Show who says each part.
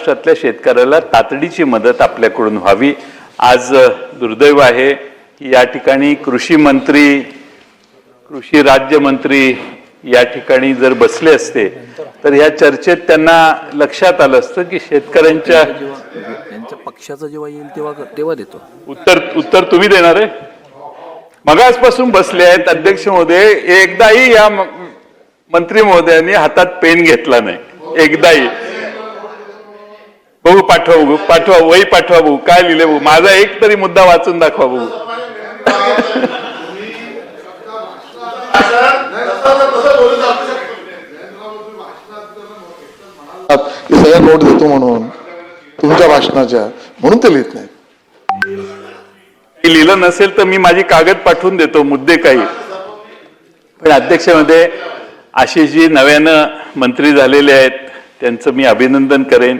Speaker 1: महाराष्ट्रातल्या शेतकऱ्याला तातडीची मदत आपल्याकडून व्हावी. आज दुर्दैव आहे की या ठिकाणी कृषी मंत्री कृषी राज्यमंत्री या ठिकाणी जर बसले असते तर या चर्चेत त्यांना लक्षात आलं असतं की शेतकऱ्यांच्या
Speaker 2: पक्षाचं जेव्हा येईल तेव्हा तेव्हा देतो.
Speaker 1: उत्तर उत्तर तुम्ही देणार आहे? मगासपासून बसले आहेत अध्यक्ष महोदय एकदाही या मंत्री महोदयांनी हातात पेन घेतला नाही. एकदाही. बघू पाठवा बघू पाठवा वही पाठवा बघू काय लिहिले बघू माझा एक तरी मुद्दा वाचून दाखवा बघू
Speaker 3: हे सगळ्या नोट देतो म्हणून तुमच्या भाषणाच्या म्हणून ते लिहित नाही
Speaker 1: हे लिहिलं नसेल तर मी माझी कागद पाठवून देतो मुद्दे काही. पण अध्यक्षमध्ये आशिषजी नव्यानं मंत्री झालेले आहेत त्यांचं मी अभिनंदन करेन.